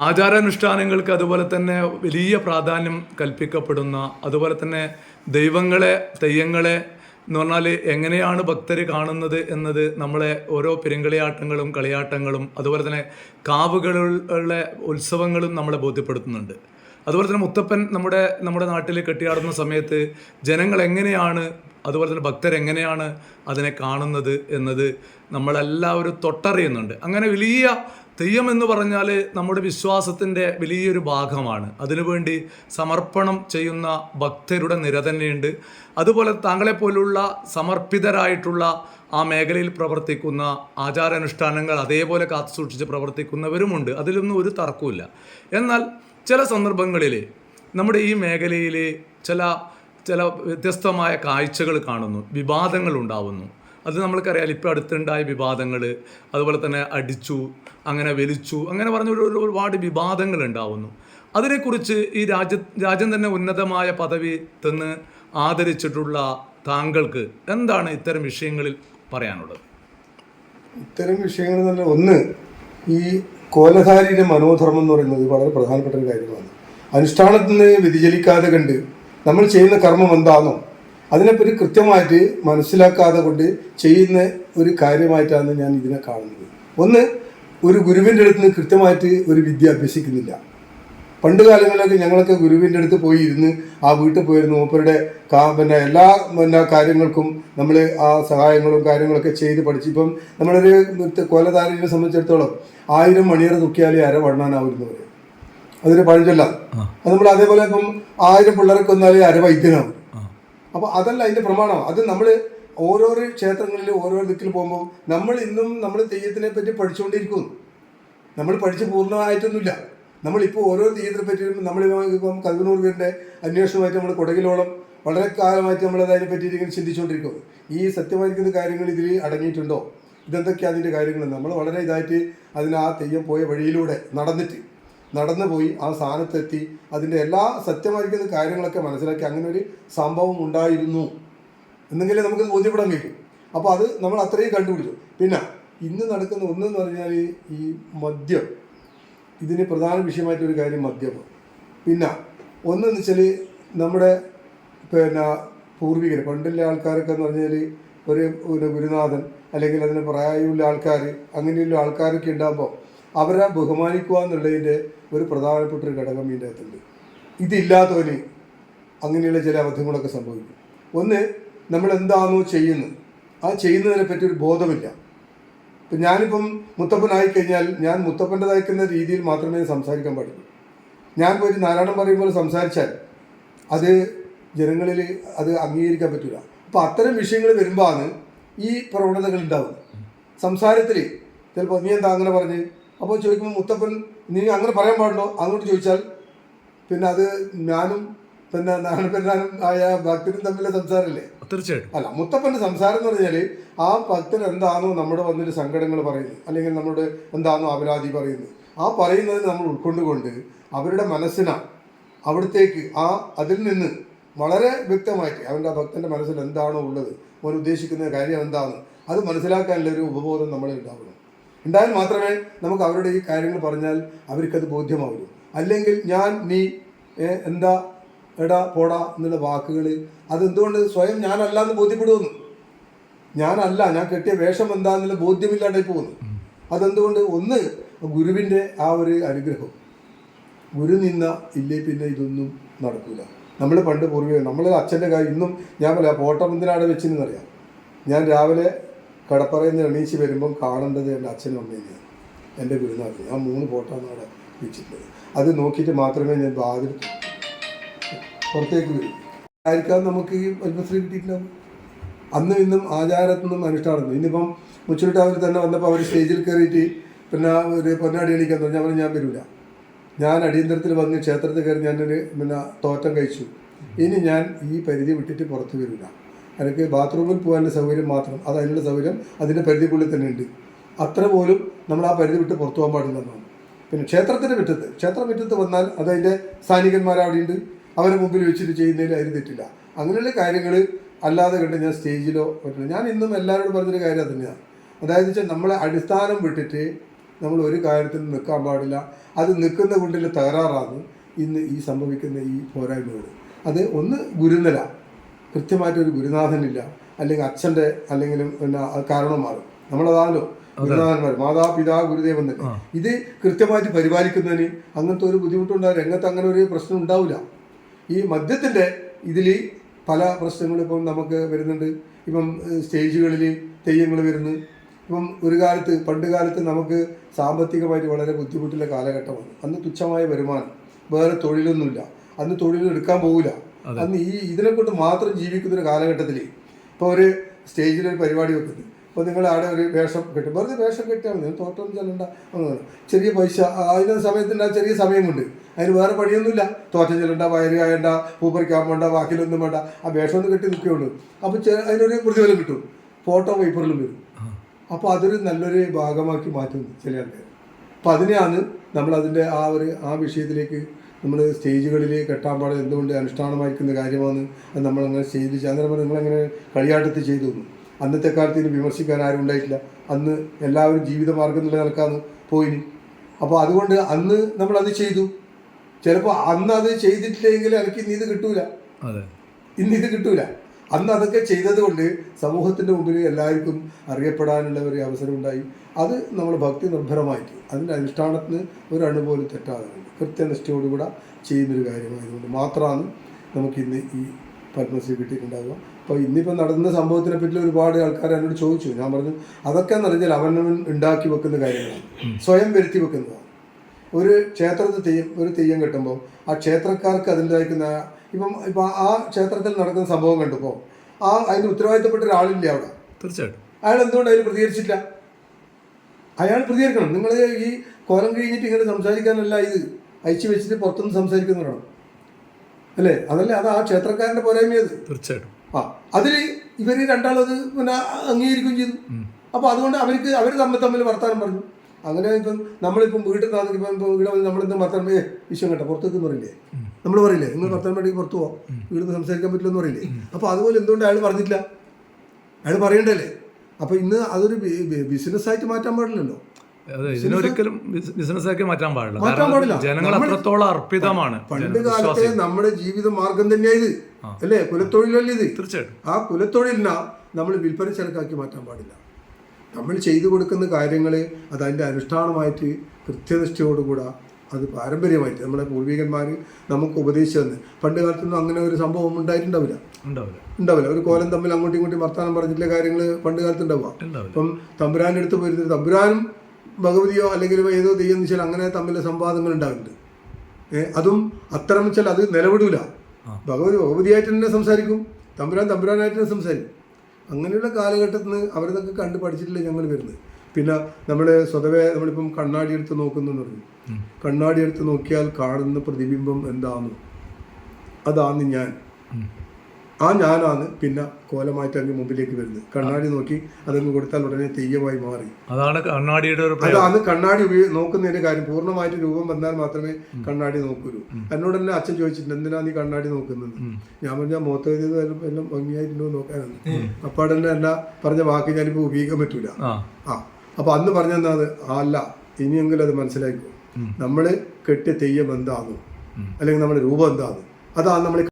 ആചാരാനുഷ്ഠാനങ്ങൾക്ക് അതുപോലെ തന്നെ വലിയ പ്രാധാന്യം കൽപ്പിക്കപ്പെടുന്ന അതുപോലെ തന്നെ ദൈവങ്ങളെ തെയ്യങ്ങളെ എന്ന് പറഞ്ഞാൽ എങ്ങനെയാണ് ഭക്തർ കാണുന്നത് എന്നത് നമ്മളെ ഓരോ പെരുങ്കളിയാട്ടങ്ങളും കളിയാട്ടങ്ങളും അതുപോലെ തന്നെ കാവുകളുടെ ഉത്സവങ്ങളും നമ്മളെ ബോധ്യപ്പെടുത്തുന്നുണ്ട്. അതുപോലെ തന്നെ മുത്തപ്പൻ നമ്മുടെ നമ്മുടെ നാട്ടിൽ കെട്ടിയാടുന്ന സമയത്ത് ജനങ്ങൾ എങ്ങനെയാണ് അതുപോലെ തന്നെ ഭക്തരെങ്ങനെയാണ് അതിനെ കാണുന്നത് എന്നത് നമ്മളെല്ലാവരും തൊട്ടറിയുന്നുണ്ട്. അങ്ങനെ വലിയ തെയ്യം എന്ന് പറഞ്ഞാൽ നമ്മുടെ വിശ്വാസത്തിന്റെ വലിയൊരു ഭാഗമാണ്. അതിനുവേണ്ടി സമർപ്പണം ചെയ്യുന്ന ഭക്തരുടെ നിര തന്നെയുണ്ട്. അതുപോലെ താങ്കളെപ്പോലുള്ള സമർപ്പിതരായിട്ടുള്ള ആ മേഖലയിൽ പ്രവർത്തിക്കുന്ന ആചാരാനുഷ്ഠാനങ്ങൾ അതേപോലെ കാത്തു സൂക്ഷിച്ച് പ്രവർത്തിക്കുന്നവരുമുണ്ട്. അതിലൊന്നും ഒരു തർക്കമില്ല എന്നാൽ ചില സന്ദർഭങ്ങളിൽ നമ്മുടെ ഈ മേഖലയിൽ ചില ചില വ്യത്യസ്തമായ കാഴ്ചകൾ കാണുന്നു. വിവാദങ്ങൾ ഉണ്ടാവുന്നു. അത് നമ്മൾക്കറിയാം. ഇപ്പോൾ അടുത്തുണ്ടായ വിവാദങ്ങൾ അതുപോലെ തന്നെ അടിച്ചു അങ്ങനെ വലിച്ചു അങ്ങനെ പറഞ്ഞ ഒരു ഒരു- ഒരുപാട് വിവാദങ്ങൾ ഉണ്ടാവുന്നു അതിനെക്കുറിച്ച് ഈ രാജ്യ രാജ്യം തന്നെ ഉന്നതമായ പദവി തന്ന് ആദരിച്ചിട്ടുള്ള താങ്കൾക്ക് എന്താണ് ഇത്തരം വിഷയങ്ങളിൽ പറയാനുള്ളത്? ഇത്തരം വിഷയങ്ങൾ തന്നെ ഒന്ന് ഈ കോലധാരിയുടെ മനോധർമ്മം എന്ന് പറയുന്നത് വളരെ പ്രധാനപ്പെട്ട ഒരു കാര്യമാണ്. അനുഷ്ഠാനത്തിൽ നിന്ന് വ്യതിചലിക്കാതെ കണ്ട് നമ്മൾ ചെയ്യുന്ന കർമ്മം എന്താണോ അതിനെപ്പറ്റി കൃത്യമായിട്ട് മനസ്സിലാക്കാതെ കൊണ്ട് ചെയ്യുന്ന ഒരു കാര്യമായിട്ടാണ് ഞാൻ ഇതിനെ കാണുന്നത്. ഒന്ന് ഒരു ഗുരുവിന്റെ അടുത്ത് നിന്ന് കൃത്യമായിട്ട് ഒരു വിദ്യ അഭ്യസിക്കുന്നില്ല. പണ്ട് കാലങ്ങളിലൊക്കെ ഞങ്ങളൊക്കെ ഗുരുവിന്റെ അടുത്ത് പോയി ഇരുന്ന് ആ വീട്ടിൽ പോയിരുന്നു. മൂപ്പരുടെ കാ പിന്നെ എല്ലാ പിന്നെ കാര്യങ്ങൾക്കും നമ്മൾ ആ സഹായങ്ങളും കാര്യങ്ങളൊക്കെ ചെയ്ത് പഠിച്ചു ഇപ്പം നമ്മളൊരു കൊലധാരിനെ സംബന്ധിച്ചിടത്തോളം ആയിരം മണിയറ തുക്കിയാലേ അര വണ്ണാനാവുന്നവർ അതൊരു പഴഞ്ചൊല്ല. അത് നമ്മൾ അതേപോലെ ഇപ്പം ആയിരം പിള്ളേരെ കൊന്നാലേ അര വൈദ്യനാവും. അപ്പോൾ അതല്ല അതിന്റെ പ്രമാണം. അത് നമ്മൾ ഓരോരോ ക്ഷേത്രങ്ങളിൽ ഓരോ ദിക്കിൽ പോകുമ്പോൾ നമ്മൾ ഇന്നും നമ്മൾ തെയ്യത്തിനെ പറ്റി പഠിച്ചുകൊണ്ടിരിക്കുന്നു. നമ്മൾ പഠിച്ച് പൂർണമായിട്ടൊന്നുമില്ല. നമ്മളിപ്പോൾ ഓരോ തെയ്യത്തിനെ പറ്റിയും നമ്മൾ ഇപ്പം കൽവനൂർ വീടിന്റെ അന്വേഷണമായിട്ട് നമ്മൾ കുടകിലോളം വളരെ കാലമായിട്ട് നമ്മൾ അതിനെ പറ്റി ഇങ്ങനെ ചിന്തിച്ചുകൊണ്ടിരിക്കുന്നു. ഈ സത്യമായിരിക്കുന്ന കാര്യങ്ങൾ ഇതിൽ അടങ്ങിയിട്ടുണ്ടോ? ഇതെന്തൊക്കെയാണ് അതിന്റെ കാര്യങ്ങൾ നമ്മൾ വളരെ ഇതായിട്ട് അതിന് ആ തെയ്യം പോയ വഴിയിലൂടെ നടന്നിട്ട് നടന്നു പോയി ആ സ്ഥാനത്തെത്തി. അതിന്റെ എല്ലാ സത്യമായിരിക്കുന്ന കാര്യങ്ങളൊക്കെ മനസ്സിലാക്കി അങ്ങനെ ഒരു സംഭവം ഉണ്ടായിരുന്നു. എന്നെങ്കിലേ നമുക്ക് ബോധ്യപ്പെടാൻ കഴിയും. അപ്പോൾ അത് നമ്മൾ അത്രയും കണ്ടുപിടിച്ചു. പിന്നെ ഇന്ന് നടക്കുന്ന ഒന്നെന്ന് പറഞ്ഞാൽ ഈ മദ്യം. ഇതിന് പ്രധാന വിഷയമായിട്ടൊരു കാര്യം മദ്യം. പിന്നെ ഒന്നെന്ന് വെച്ചാൽ നമ്മുടെ പിന്നെ പൂർവികർ പണ്ടുള്ള ആൾക്കാരൊക്കെ എന്ന് പറഞ്ഞാൽ ഒരു ഒരു ഗുരുനാഥൻ അല്ലെങ്കിൽ അതിന് പ്രായമുള്ള ആൾക്കാർ അങ്ങനെയുള്ള ആൾക്കാരൊക്കെ ഉണ്ടാകുമ്പോൾ അവരെ ബഹുമാനിക്കുക എന്നുള്ളതിന്റെ ഒരു പ്രധാനപ്പെട്ട ഒരു ഘടകം ഇതിന്റെ അകത്തുണ്ട്. ഇതില്ലാത്തവന് അങ്ങനെയുള്ള ചില അബദ്ധങ്ങളൊക്കെ സംഭവിക്കും. ഒന്ന് നമ്മൾ എന്താണോ ചെയ്യുന്നത് ആ ചെയ്യുന്നതിനെ പറ്റി ഒരു ബോധമില്ല. ഇപ്പം ഞാനിപ്പം മുത്തപ്പനായി കഴിഞ്ഞാൽ ഞാൻ മുത്തപ്പന്റെതായിരിക്കുന്ന രീതിയിൽ മാത്രമേ സംസാരിക്കാൻ പാടുള്ളൂ. ഞാൻ പോയിട്ട് നാരായണം പറയുമ്പോൾ സംസാരിച്ചാൽ അത് ജനങ്ങളിൽ അത് അംഗീകരിക്കാൻ പറ്റില്ല അപ്പോൾ അത്തരം വിഷയങ്ങൾ വരുമ്പോഴാണ് ഈ പ്രവണതകൾ ഉണ്ടാവുന്നത്. സംസാരത്തിൽ ചിലപ്പോൾ നീ എന്താ അങ്ങനെ പറഞ്ഞ് അപ്പോൾ ചോദിക്കുമ്പോൾ മുത്തപ്പൻ നീ അങ്ങനെ പറയാൻ പാടുണ്ടോ? അങ്ങോട്ട് ചോദിച്ചാൽ പിന്നെ അത് ഞാനും പിന്നെ നാരായണപ്പനാനും ആയ ഭക്തരും തമ്മിലെ സംസാരമല്ലേ തീർച്ചയായിട്ടും. അല്ല മുത്തപ്പന്റെ സംസാരം എന്ന് പറഞ്ഞാൽ ആ ഭക്തൻ എന്താണോ നമ്മുടെ വന്നിട്ട് സങ്കടങ്ങൾ പറയുന്നത് അല്ലെങ്കിൽ നമ്മുടെ എന്താണോ അപരാധി പറയുന്നത് ആ പറയുന്നത് നമ്മൾ ഉൾക്കൊണ്ടുകൊണ്ട് അവരുടെ മനസ്സിനാ അവിടത്തേക്ക് ആ അതിൽ നിന്ന് വളരെ വ്യക്തമായിട്ട് അവന്റെ ആ ഭക്തന്റെ മനസ്സിൽ എന്താണോ ഉള്ളത് അവൻ ഉദ്ദേശിക്കുന്ന കാര്യം എന്താണ് അത് മനസ്സിലാക്കാനുള്ള ഒരു ഉപബോധം നമ്മളിൽ ഉണ്ടാവണം. ഉണ്ടായാൽ മാത്രമേ നമുക്ക് അവരുടെ ഈ കാര്യങ്ങൾ പറഞ്ഞാൽ അവർക്കത് ബോധ്യമാവുള്ളൂ. അല്ലെങ്കിൽ ഞാൻ നീ എന്താ എടാ പോടാ എന്നുള്ള വാക്കുകൾ അതെന്തുകൊണ്ട് സ്വയം ഞാനല്ല എന്ന് ബോധ്യപ്പെടുമെന്ന് ഞാനല്ല ഞാൻ കെട്ടിയ വേഷം എന്താന്നുള്ള ബോധ്യമില്ലാണ്ടായി പോകുന്നു. അതെന്തുകൊണ്ട്? ഒന്ന് ഗുരുവിന്റെ ആ ഒരു അനുഗ്രഹം. ഗുരു നിന്ന ഇല്ലേ പിന്നെ ഇതൊന്നും നടക്കില്ല നമ്മൾ പണ്ട് പൂർവിക നമ്മൾ അച്ഛന്റെ കാര്യം ഇന്നും ഞാൻ പറയാം. പോട്ടം എന്തിനാണ് വെച്ചിരുന്നറിയാം ഞാൻ രാവിലെ കടപ്പറയിൽ നിന്ന് എണീച്ച് വരുമ്പം കാണേണ്ടത് എന്റെ അച്ഛനും അമ്മേനെയാണ് എന്റെ ഗുരുനാഥിനെ ആ മൂന്ന് ഫോട്ടോയാണ് അവിടെ വെച്ചിട്ടുള്ളത്. അത് നോക്കിയിട്ട് മാത്രമേ ഞാൻ വാതിൽ പുറത്തേക്ക് വരും. ആയിരിക്കാം നമുക്ക് ഈ പത്മശ്രീ കിട്ടിയിട്ടുണ്ടാവും അന്നും ഇന്നും ആചാരത്തിൽ നിന്നും അനുഷ്ഠാനം ഇന്നിപ്പം മുച്ചുരുട്ടാവിൽ തന്നെ വന്നപ്പോൾ അവർ സ്റ്റേജിൽ കയറിയിട്ട് പിന്നെ ഒരു പൊന്നാടി എണീക്കാൻ തുടങ്ങി. അവർ ഞാൻ വരില്ല ഞാൻ അടിയന്തരത്തിൽ വന്ന് ക്ഷേത്രത്തിൽ കയറി ഞാനൊരു പിന്നെ തോറ്റം കഴിച്ചു. ഇനി ഞാൻ ഈ പരിധി വിട്ടിട്ട് പുറത്ത് വരില്ല എനിക്ക് ബാത്റൂമിൽ പോകാനുള്ള സൗകര്യം മാത്രം. അത് അതിനുള്ള സൗകര്യം അതിന്റെ പരിധിക്കുള്ളിൽ തന്നെ ഉണ്ട്. അത്ര പോലും നമ്മൾ ആ പരിധി വിട്ട് പുറത്തു പോകാൻ പാടില്ലെന്നാണ് പിന്നെ ക്ഷേത്രത്തിന്റെ മുറ്റത്ത് ക്ഷേത്ര മുറ്റത്ത് വന്നാൽ അത് അതിന്റെ അവിടെ ഉണ്ട്. അവരെ മുമ്പിൽ വെച്ചിട്ട് ചെയ്യുന്നതിൽ അതിന് തെറ്റില്ല. അങ്ങനെയുള്ള കാര്യങ്ങൾ അല്ലാതെ കണ്ട് ഞാൻ സ്റ്റേജിലോ പറ്റില്ല ഞാൻ ഇന്നും എല്ലാവരോടും പറഞ്ഞൊരു കാര്യം അത് തന്നെയാണ് അതായത് വെച്ചാൽ നമ്മളെ അടിസ്ഥാനം വിട്ടിട്ട് നമ്മൾ ഒരു കാര്യത്തിൽ നിൽക്കാൻ പാടില്ല. അത് നിൽക്കുന്ന കൊണ്ടിൽ തകരാറാണ് ഇന്ന് ഈ സംഭവിക്കുന്ന ഈ പോരായ്മകൾ അത് ഒന്ന് ഗുരുനില കൃത്യമായിട്ടൊരു ഗുരുനാഥനില്ല അല്ലെങ്കിൽ അച്ഛന്റെ അല്ലെങ്കിൽ പിന്നെ കാരണന്മാർ നമ്മളതാണല്ലോ ഗുരുനാഥന്മാർ മാതാപിതാ ഗുരുദേവൻ തന്നെ. ഇത് കൃത്യമായിട്ട് പരിപാലിക്കുന്നതിന് അങ്ങനത്തെ ഒരു ബുദ്ധിമുട്ടുണ്ടാകും രംഗത്ത് അങ്ങനെ ഒരു പ്രശ്നം ഉണ്ടാവില്ല. ഈ മദ്യത്തിന്റെ ഇതിൽ പല പ്രശ്നങ്ങളും ഇപ്പം നമുക്ക് വരുന്നുണ്ട്. ഇപ്പം സ്റ്റേജുകളിൽ തെയ്യങ്ങൾ വരുന്നു. ഇപ്പം ഒരു കാലത്ത് പണ്ട് കാലത്ത് നമുക്ക് സാമ്പത്തികമായിട്ട് വളരെ ബുദ്ധിമുട്ടുള്ള കാലഘട്ടമാണ്. അന്ന് തുച്ഛമായ വരുമാനം. വേറെ തൊഴിലൊന്നുമില്ല. അന്ന് തൊഴിൽ എടുക്കാൻ പോകില്ല അന്ന് ഈ ഇതിനെ കൊണ്ട് മാത്രം ജീവിക്കുന്ന ഒരു കാലഘട്ടത്തിൽ ഇപ്പോൾ ഒരു സ്റ്റേജിൽ ഒരു പരിപാടി വെക്കുന്നു. അപ്പോൾ നിങ്ങൾ അവിടെ ഒരു വേഷം കെട്ടും. വെറുതെ വേഷം കെട്ടിയാൽ മതി. തോട്ടം ചെല്ലണ്ട. ഒന്നും ചെറിയ പൈസ. അതിന് സമയത്തിന്റെ ആ ചെറിയ സമയമുണ്ട്. അതിന് വേറെ പണിയൊന്നുമില്ല. തോറ്റം ചെല്ലണ്ട വയറ് കായണ്ട പൂപ്പറിക്കാൻ വേണ്ട വാക്കിലൊന്നും വേണ്ട. ആ വേഷം ഒന്ന് കെട്ടി നിൽക്കുകയുള്ളൂ അപ്പോൾ അതിനൊരു പ്രതിഫലം കിട്ടും. ഫോട്ടോ പേപ്പറിലും വരും. അപ്പോൾ അതൊരു നല്ലൊരു ഭാഗമാക്കി മാറ്റുന്നു ചില ആൾക്കാർ അപ്പോൾ അതിനെയാണ് നമ്മൾ അതിന്റെ ആ ഒരു ആ വിഷയത്തിലേക്ക് നമ്മൾ സ്റ്റേജുകളിൽ കെട്ടാൻ പാടില്ല. എന്തുകൊണ്ട് അനുഷ്ഠാനമായിരിക്കുന്ന കാര്യമാണ്? അത് നമ്മളങ്ങനെ സ്റ്റേജിൽ ചെയ്യാൻ നേരം നിങ്ങളങ്ങനെ കളിയാട്ടത്തിൽ ചെയ്തു തന്നു. അന്നത്തെ കാലത്ത് ഇതിന് വിമർശിക്കാൻ ആരും ഉണ്ടായിട്ടില്ല. അന്ന് എല്ലാവരും ജീവിതമാർഗം നിലനിൽക്കാന്ന് പോയിന്. അപ്പോൾ അതുകൊണ്ട് അന്ന് നമ്മൾ അത് ചെയ്തു. ചിലപ്പോൾ അന്ന് അത് ചെയ്തിട്ടില്ലെങ്കിൽ എനിക്ക് ഇന്ന് ഇത് കിട്ടൂല. ഇന്ന് ഇത് കിട്ടൂല. അന്ന് അതൊക്കെ ചെയ്തത് കൊണ്ട് സമൂഹത്തിന്റെ മുമ്പിൽ എല്ലാവർക്കും അറിയപ്പെടാനുള്ള ഒരു അവസരം ഉണ്ടായി അത് നമ്മൾ ഭക്തി നിർഭരമായിട്ട് അതിന്റെ അനുഷ്ഠാനത്തിന് ഒരു പോലും തെറ്റാതെ കൃത്യനിഷ്ഠയോടുകൂടെ ചെയ്യുന്നൊരു കാര്യമായതുകൊണ്ട് മാത്രമാണ് നമുക്കിന്ന് ഈ പത്മശ്രീ കിട്ടിയിട്ടുണ്ടാകുക അപ്പോൾ ഇന്നിപ്പോൾ നടന്ന സംഭവത്തിനെ പറ്റി ഒരുപാട് ആൾക്കാർ എന്നോട് ചോദിച്ചു. ഞാൻ പറഞ്ഞു അതൊക്കെ എന്ന് പറഞ്ഞാൽ അവനവൻ ഉണ്ടാക്കി വെക്കുന്ന കാര്യങ്ങളാണ്. സ്വയം വരുത്തി വെക്കുന്നതാണ്. ഒരു ക്ഷേത്രത്തിൽ തെയ്യം ഒരു തെയ്യം കെട്ടുമ്പോൾ ആ ക്ഷേത്രക്കാർക്ക് അതിന്റെതായിരിക്കുന്ന ഇപ്പം ഇപ്പം ആ ക്ഷേത്രത്തിൽ നടക്കുന്ന സംഭവം കണ്ടപ്പോൾ ആ അതിന് ഉത്തരവാദിത്തപ്പെട്ട ഒരാളില്ലേ അവിടെ? തീർച്ചയായിട്ടും. അയാൾ എന്തുകൊണ്ട് അതിൽ പ്രതികരിച്ചില്ല? അയാൾ പ്രതികരിക്കണം. നിങ്ങൾ ഈ കോലം കഴിഞ്ഞിട്ട് ഇങ്ങനെ സംസാരിക്കാനല്ല ഇത്. അയച്ചു വെച്ചിട്ട് പുറത്തുനിന്ന് സംസാരിക്കുന്നവരാണ്. അല്ലേ? അതല്ല അത് ആ ക്ഷേത്രക്കാരന്റെ പോരായ്മയത് തീർച്ചയായിട്ടും. ആ അതിൽ ഇവർ രണ്ടാളത് പിന്നെ അംഗീകരിക്കുകയും ചെയ്തു. അപ്പോൾ അതുകൊണ്ട് അവർക്ക് അവർ തമ്മിൽ തമ്മിൽ വർത്താനം പറഞ്ഞു. അങ്ങനെ ഇപ്പം നമ്മളിപ്പം വീട്ടിൽ നിന്നാണെങ്കിൽ ഇപ്പം ഇപ്പം ഇവിടെ വന്ന് നമ്മളെന്തും വർത്താനം ഏ വിഷയം കേട്ടോ പുറത്തേക്ക് പറയില്ലേ നമ്മൾ പറയില്ലേ നിങ്ങൾ ഭർത്താൻ വേണ്ടി പുറത്തു പോകാം വീട്ടിൽ സംസാരിക്കാൻ പറ്റില്ലെന്ന് പറയില്ലേ? അപ്പോൾ അതുപോലെ എന്തുകൊണ്ട് അയാൾ പറഞ്ഞിട്ടില്ല? അയാൾ പറയണ്ടല്ലേ? അപ്പോൾ ഇന്ന് അതൊരു ബിസിനസ്സായിട്ട് മാറ്റാൻ പാടില്ലല്ലോ. ഇതിനൊരിക്കലും ബിസിനസ് ആക്കി മാറ്റാൻ പാടില്ല. ജനങ്ങൾ അത്രത്തോളം അർപ്പിതമാണ് പണ്ട് കാലത്തെ നമ്മുടെ ജീവിത മാർഗം തന്നെയായത് അല്ലേ? കുലത്തൊഴിലല്ലേ ഇത്. തീർച്ചയായിട്ടും. ആ കുലത്തൊഴിലിന നമ്മൾ വിൽപ്പന ചരക്കാക്കി മാറ്റാൻ പാടില്ല. നമ്മൾ ചെയ്തു കൊടുക്കുന്ന കാര്യങ്ങൾ അത് അതിന്റെ അനുഷ്ഠാനമായിട്ട് കൃത്യനിഷ്ഠയോടുകൂടെ അത് പാരമ്പര്യമായിട്ട് നമ്മുടെ പൂർവികന്മാർ നമുക്ക് ഉപദേശിച്ചു തന്നെ. പണ്ട് കാലത്തൊന്നും അങ്ങനെ ഒരു സംഭവം ഉണ്ടായിട്ടുണ്ടാവില്ല. ഉണ്ടാവില്ല. ഉണ്ടാവില്ല. ഒരു കോലം തമ്മിൽ അങ്ങോട്ടും ഇങ്ങോട്ടും വർത്താനം പറഞ്ഞിട്ടുള്ള കാര്യങ്ങൾ പണ്ട് കാലത്ത് ഉണ്ടാവുക ഇപ്പം തമ്പുരാന്റെ അടുത്ത് പോയിരുന്നത് തമ്പുരാനും ഭഗവതിയോ അല്ലെങ്കിൽ ഏതോ ദൈവം വെച്ചാൽ അങ്ങനെ തമ്മിൽ സംവാദങ്ങൾ ഉണ്ടാകുന്നുണ്ട് ഏഹ് അതും അത്തരം വെച്ചാൽ അത് നിലവിടൂല. ഭഗവതി ഭഗവതിയായിട്ട് തന്നെ സംസാരിക്കും. തമ്പുരാൻ തമ്പുരാനായിട്ട് തന്നെ സംസാരിക്കും. അങ്ങനെയുള്ള കാലഘട്ടത്തിൽ നിന്ന് അവരതൊക്കെ കണ്ട് പഠിച്ചിട്ടില്ല ഞങ്ങൾ വരുന്നത്. പിന്നെ നമ്മൾ സ്വതവേ നമ്മളിപ്പം കണ്ണാടി എടുത്ത് നോക്കുന്നു പറഞ്ഞു. കണ്ണാടി എടുത്ത് നോക്കിയാൽ കാണുന്ന പ്രതിബിംബം എന്താന്ന്? അതാണ് ഞാൻ. ആ ഞാനാണ് പിന്നെ കോലമായിട്ട് അങ്ങ് മുമ്പിലേക്ക് വരുന്നത്. കണ്ണാടി നോക്കി അതങ്ങ് കൊടുത്താൽ ഉടനെ തെയ്യമായി മാറി. അതാണ് കണ്ണാടിയുടെ ഒരു അതാണ് കണ്ണാടി ഉപയോഗ നോക്കുന്നതിന്റെ കാര്യം. പൂർണമായിട്ട് രൂപം വന്നാൽ മാത്രമേ കണ്ണാടി നോക്കൂലൂ എന്നോട് തന്നെ അച്ഛൻ ചോദിച്ചിട്ടുണ്ട് എന്തിനാ നീ കണ്ണാടി നോക്കുന്നത്? ഞാൻ പറഞ്ഞ മുഖത്ത് എഴുതിയത് എല്ലാം ഭംഗിയായിട്ടുണ്ടോ നോക്കാനാണ്. അപ്പാടന്നെ അല്ല പറഞ്ഞ വാക്ക് ഞാനിപ്പോൾ ഉപയോഗിക്കാൻ പറ്റൂല. ആ. ആ. അപ്പൊ അന്ന് പറഞ്ഞത് അത് അല്ല. ഇനിയെങ്കിലും അത് മനസ്സിലാക്കൂ നമ്മൾ കെട്ടിയ തെയ്യം എന്താണോ അല്ലെങ്കിൽ നമ്മുടെ രൂപം എന്താണോ അതാണ് നമ്മൾ